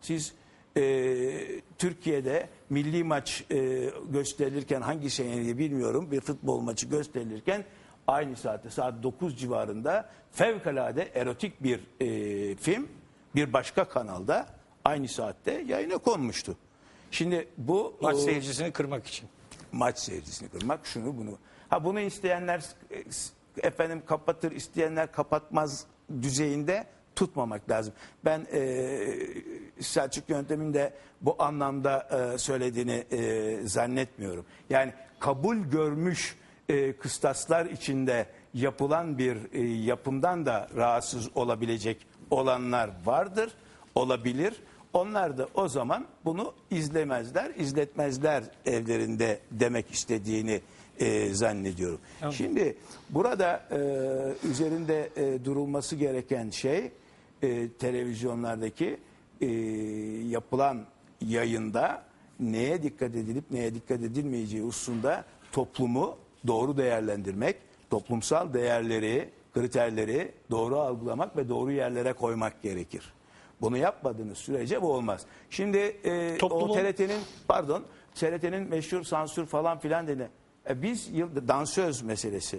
Siz e, Türkiye'de milli maç e, gösterilirken hangi senede bilmiyorum bir futbol maçı gösterilirken aynı saatte saat 9 civarında fevkalade erotik bir e, film bir başka kanalda aynı saatte yayına konmuştu. Şimdi bu Maç seyircisini kırmak için. maç seyircisini kırmak şunu bunu. Ha bunu isteyenler efendim kapatır isteyenler kapatmaz düzeyinde tutmamak lazım. Ben e, Selçuk yöntemin de bu anlamda e, söylediğini e, zannetmiyorum. Yani kabul görmüş e, kıstaslar içinde yapılan bir e, yapımdan da rahatsız olabilecek olanlar vardır, olabilir. Onlar da o zaman bunu izlemezler, izletmezler evlerinde demek istediğini e, zannediyorum. Şimdi burada e, üzerinde e, durulması gereken şey e, televizyonlardaki e, yapılan yayında neye dikkat edilip neye dikkat edilmeyeceği hususunda toplumu doğru değerlendirmek, toplumsal değerleri, kriterleri doğru algılamak ve doğru yerlere koymak gerekir. Bunu yapmadığınız sürece bu olmaz. Şimdi e, Toplumun- o TRT'nin pardon TRT'nin meşhur sansür falan filan dedi. E, biz yılda dansöz meselesi.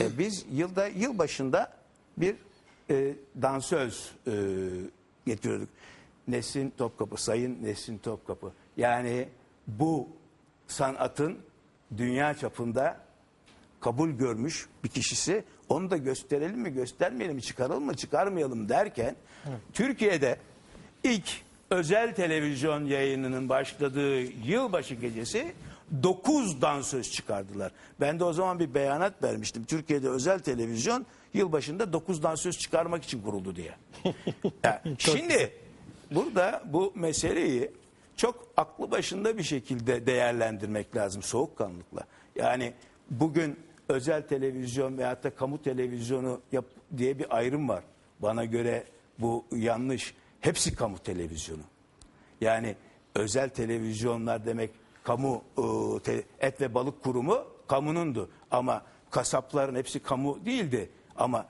E, biz yılda yıl başında bir e, dansöz e, getiriyorduk. Nesin Topkapı, Sayın Nesin Topkapı. Yani bu sanatın dünya çapında kabul görmüş bir kişisi onu da gösterelim mi göstermeyelim mi çıkaralım mı çıkarmayalım derken Türkiye'de ilk özel televizyon yayınının başladığı yılbaşı gecesi 9 dansöz çıkardılar. Ben de o zaman bir beyanat vermiştim. Türkiye'de özel televizyon yılbaşında 9 dansöz çıkarmak için kuruldu diye. Ya, şimdi burada bu meseleyi çok aklı başında bir şekilde değerlendirmek lazım soğukkanlıkla. Yani bugün özel televizyon veyahut da kamu televizyonu yap diye bir ayrım var. Bana göre bu yanlış. Hepsi kamu televizyonu. Yani özel televizyonlar demek kamu ıı, et ve balık kurumu kamunundu. Ama kasapların hepsi kamu değildi. Ama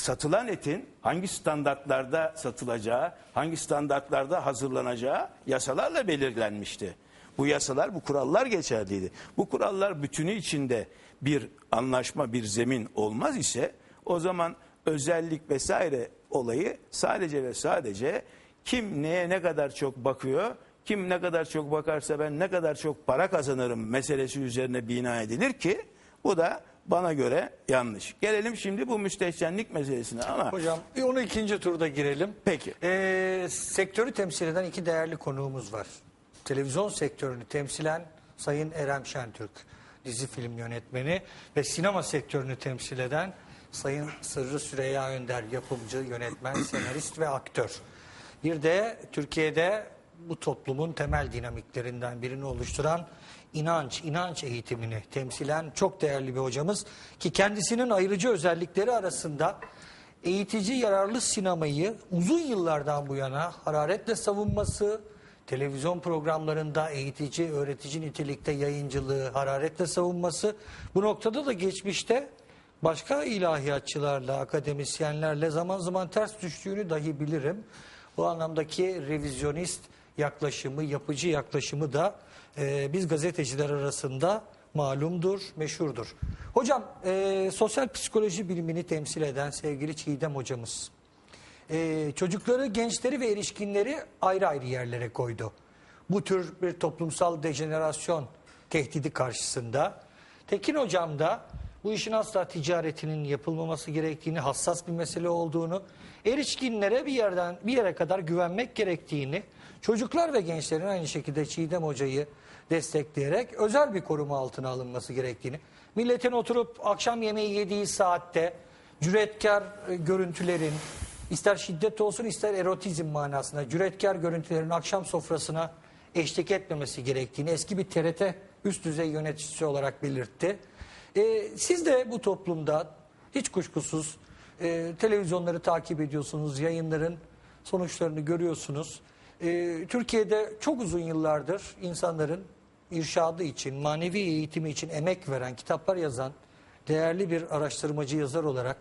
satılan etin hangi standartlarda satılacağı, hangi standartlarda hazırlanacağı yasalarla belirlenmişti. Bu yasalar, bu kurallar geçerliydi. Bu kurallar bütünü içinde bir anlaşma, bir zemin olmaz ise o zaman özellik vesaire olayı sadece ve sadece kim neye ne kadar çok bakıyor, kim ne kadar çok bakarsa ben ne kadar çok para kazanırım meselesi üzerine bina edilir ki bu da bana göre yanlış. Gelelim şimdi bu müstehcenlik meselesine ama Hocam bir onu ikinci turda girelim. Peki. Ee, sektörü temsil eden iki değerli konuğumuz var. Televizyon sektörünü temsilen Sayın Erem Şentürk, dizi film yönetmeni ve sinema sektörünü temsil eden Sayın Sırrı Süreyya Önder, yapımcı, yönetmen, senarist ve aktör. Bir de Türkiye'de bu toplumun temel dinamiklerinden birini oluşturan inanç, inanç eğitimini temsilen çok değerli bir hocamız ki kendisinin ayrıcı özellikleri arasında eğitici yararlı sinemayı uzun yıllardan bu yana hararetle savunması, televizyon programlarında eğitici, öğretici nitelikte yayıncılığı hararetle savunması, bu noktada da geçmişte başka ilahiyatçılarla, akademisyenlerle zaman zaman ters düştüğünü dahi bilirim. Bu anlamdaki revizyonist yaklaşımı, yapıcı yaklaşımı da e, biz gazeteciler arasında malumdur, meşhurdur. Hocam, e, sosyal psikoloji bilimini temsil eden sevgili Çiğdem hocamız, e, çocukları, gençleri ve erişkinleri ayrı ayrı yerlere koydu. Bu tür bir toplumsal dejenerasyon tehdidi karşısında. Tekin hocam da bu işin asla ticaretinin yapılmaması gerektiğini, hassas bir mesele olduğunu, erişkinlere bir yerden bir yere kadar güvenmek gerektiğini, çocuklar ve gençlerin aynı şekilde Çiğdem hocayı destekleyerek özel bir koruma altına alınması gerektiğini, milletin oturup akşam yemeği yediği saatte cüretkar e, görüntülerin, ister şiddet olsun ister erotizm manasında cüretkar görüntülerin akşam sofrasına eşlik etmemesi gerektiğini eski bir TRT üst düzey yöneticisi olarak belirtti. Ee, siz de bu toplumda hiç kuşkusuz e, televizyonları takip ediyorsunuz, yayınların sonuçlarını görüyorsunuz. Ee, Türkiye'de çok uzun yıllardır insanların irşadı için, manevi eğitimi için emek veren, kitaplar yazan değerli bir araştırmacı yazar olarak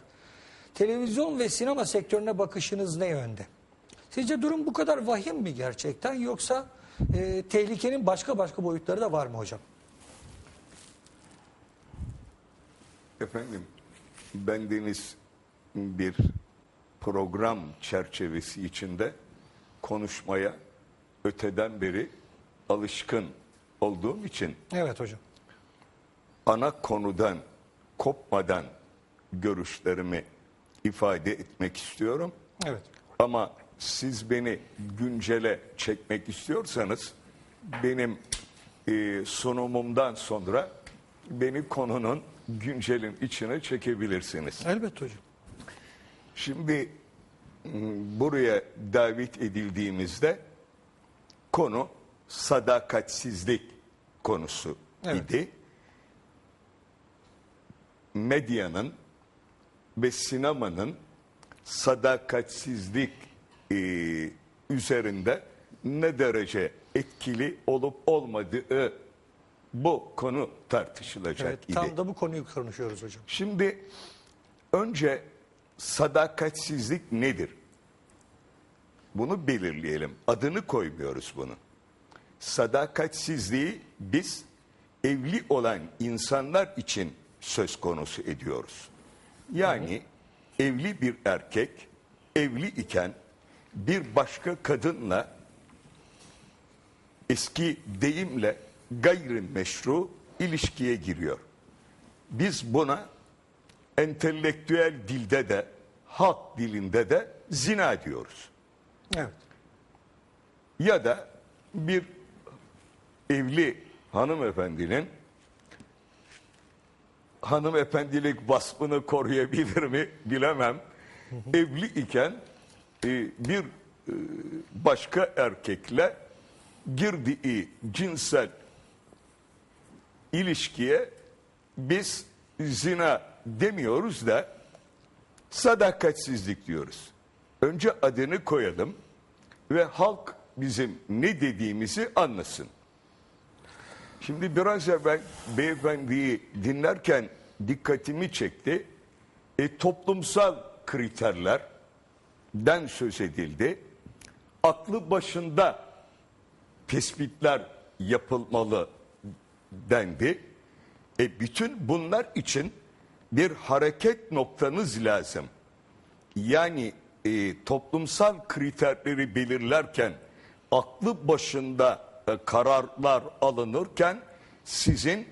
televizyon ve sinema sektörüne bakışınız ne yönde? Sizce durum bu kadar vahim mi gerçekten yoksa e, tehlikenin başka başka boyutları da var mı hocam? Efendim, bendeniz bir program çerçevesi içinde konuşmaya öteden beri alışkın olduğum için Evet hocam. ana konudan kopmadan görüşlerimi ifade etmek istiyorum. Evet. Ama siz beni güncele çekmek istiyorsanız benim e, sunumumdan sonra beni konunun güncelin içine çekebilirsiniz. Elbette hocam. Şimdi m, buraya davet edildiğimizde konu sadakatsizlik konusu Evet. idi. Medyanın ve sinemanın sadakatsizlik e, üzerinde ne derece etkili olup olmadığı bu konu tartışılacak Evet, idi. tam da bu konuyu konuşuyoruz hocam. Şimdi önce sadakatsizlik nedir? Bunu belirleyelim. Adını koymuyoruz bunu. Sadakatsizliği biz evli olan insanlar için söz konusu ediyoruz. Yani evli bir erkek evli iken bir başka kadınla eski deyimle gayrimeşru ilişkiye giriyor. Biz buna entelektüel dilde de halk dilinde de zina diyoruz. Evet. Ya da bir evli hanımefendinin hanımefendilik vasfını koruyabilir mi bilemem. Evli iken e, bir e, başka erkekle girdiği cinsel ilişkiye biz zina demiyoruz da sadakatsizlik diyoruz. Önce adını koyalım ve halk bizim ne dediğimizi anlasın. Şimdi biraz evvel beyefendiyi dinlerken dikkatimi çekti. E, toplumsal kriterlerden söz edildi. Aklı başında tespitler yapılmalı dendi. E bütün bunlar için bir hareket noktanız lazım. Yani e, toplumsal kriterleri belirlerken aklı başında e, kararlar alınırken sizin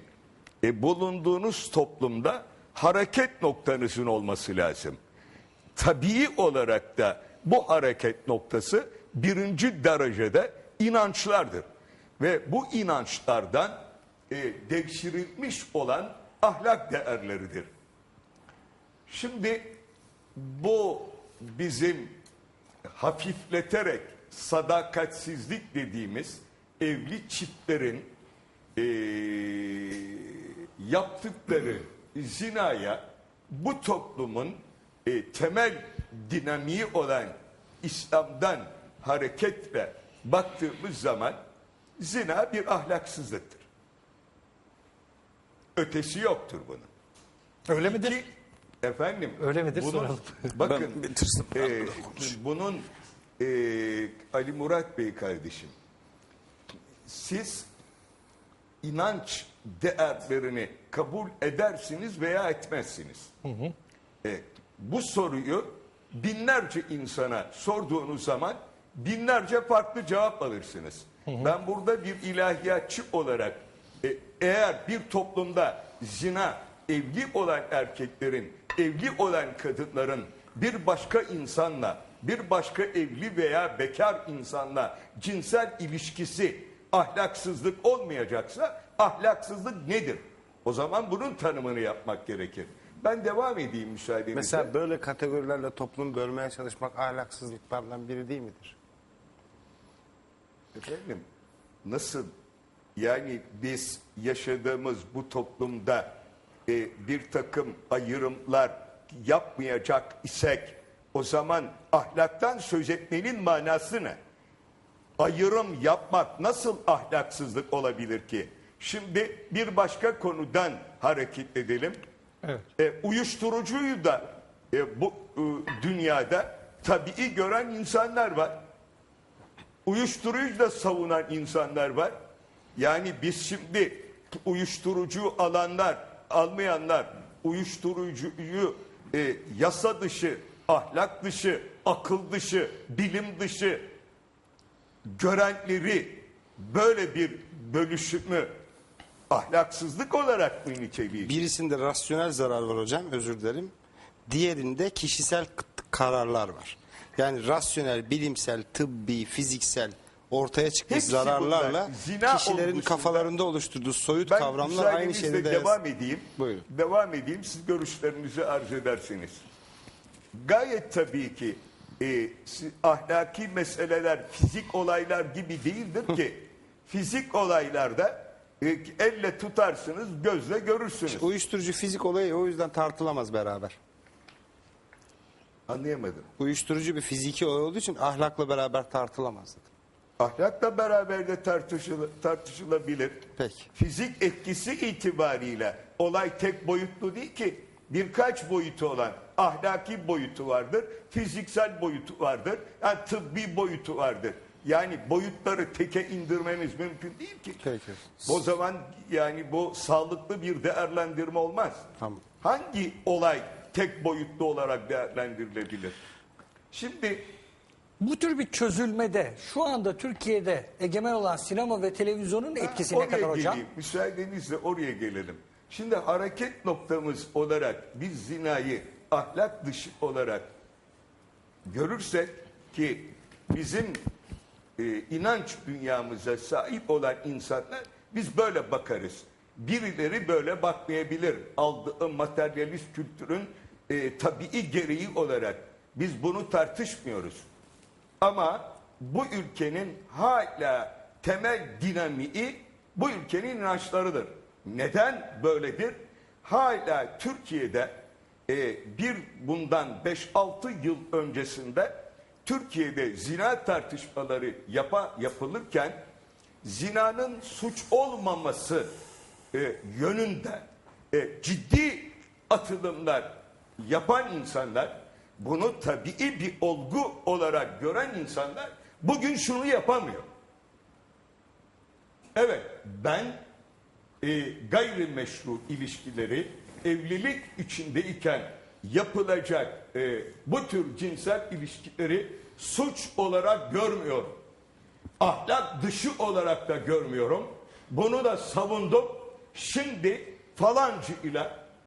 e, bulunduğunuz toplumda hareket noktanızın olması lazım. Tabii olarak da bu hareket noktası birinci derecede inançlardır. Ve bu inançlardan e, devşirilmiş olan ahlak değerleridir. Şimdi bu bizim hafifleterek sadakatsizlik dediğimiz evli çiftlerin eee, yaptıkları zinaya bu toplumun e, temel dinamiği olan İslam'dan hareketle baktığımız zaman zina bir ahlaksızlıktır. Ötesi yoktur bunun. Öyle midir? İki, efendim. Öyle midir? Bunun, Soralım. bakın Ben bitirsin. e, bunun e, Ali Murat Bey kardeşim siz inanç değerlerini kabul edersiniz veya etmezsiniz. E, bu soruyu binlerce insana sorduğunuz zaman binlerce farklı cevap alırsınız. Ben burada bir ilahiyatçı olarak eğer bir toplumda zina evli olan erkeklerin, evli olan kadınların bir başka insanla, bir başka evli veya bekar insanla cinsel ilişkisi ahlaksızlık olmayacaksa ahlaksızlık nedir? O zaman bunun tanımını yapmak gerekir. Ben devam edeyim müsaadenizle. Mesela böyle kategorilerle toplum bölmeye çalışmak ahlaksızlıklardan biri değil midir? Efendim nasıl yani biz yaşadığımız bu toplumda e, bir takım ayrımlar yapmayacak isek o zaman ahlaktan söz etmenin manası ne? Ayrım yapmak nasıl ahlaksızlık olabilir ki? Şimdi bir başka konudan hareket edelim. Evet. E, uyuşturucuyu da e, bu e, dünyada tabii gören insanlar var. uyuşturucu da savunan insanlar var. Yani biz şimdi uyuşturucu alanlar, almayanlar, uyuşturucuyu e, yasa dışı, ahlak dışı, akıl dışı, bilim dışı görenleri böyle bir bölüşümü ahlaksızlık olarak mı niteliyor? Birisinde rasyonel zarar var hocam özür dilerim. Diğerinde kişisel kararlar var. Yani rasyonel, bilimsel, tıbbi, fiziksel ortaya çıkmış Hepsi zararlarla bunlar. Zina kişilerin olgusunda- kafalarında oluşturduğu soyut Ben kavramlar aynı müsaadenizle şeyde devam edeyim. Buyurun. Devam edeyim. Siz görüşlerinizi arz edersiniz. Gayet tabii ki e, si- ahlaki meseleler fizik olaylar gibi değildir ki. fizik olaylarda e, elle tutarsınız, gözle görürsünüz. Uyuşturucu fizik olayı o yüzden tartılamaz beraber. Anlayamadım. Uyuşturucu bir fiziki olay olduğu için ahlakla beraber tartılamaz. Ahlakla beraber de tartışılı, tartışılabilir. Peki. Fizik etkisi itibariyle olay tek boyutlu değil ki. Birkaç boyutu olan ahlaki boyutu vardır, fiziksel boyutu vardır, yani tıbbi boyutu vardır. Yani boyutları teke indirmeniz mümkün değil ki. Peki. O zaman yani bu sağlıklı bir değerlendirme olmaz. Tamam. Hangi olay tek boyutlu olarak değerlendirilebilir? Şimdi Bu tür bir çözülmede şu anda Türkiye'de egemen olan sinema ve televizyonun etkisi ne oraya kadar hocam? geleyim. Müsaadenizle oraya gelelim. Şimdi hareket noktamız olarak biz zinayı ahlak dışı olarak görürsek ki bizim e, inanç dünyamıza sahip olan insanlar biz böyle bakarız. Birileri böyle bakmayabilir. Aldığı materyalist kültürün e, tabii gereği olarak biz bunu tartışmıyoruz. Ama bu ülkenin hala temel dinamiği bu ülkenin inançlarıdır. Neden böyledir? Hala Türkiye'de e, bir bundan 5-6 yıl öncesinde Türkiye'de zina tartışmaları yapa, yapılırken zinanın suç olmaması e, yönünde e, ciddi atılımlar yapan insanlar bunu tabii bir olgu olarak gören insanlar bugün şunu yapamıyor. Evet ben e, gayrimeşru ilişkileri evlilik içindeyken yapılacak e, bu tür cinsel ilişkileri suç olarak görmüyorum. Ahlak dışı olarak da görmüyorum. Bunu da savundum. Şimdi falancı ile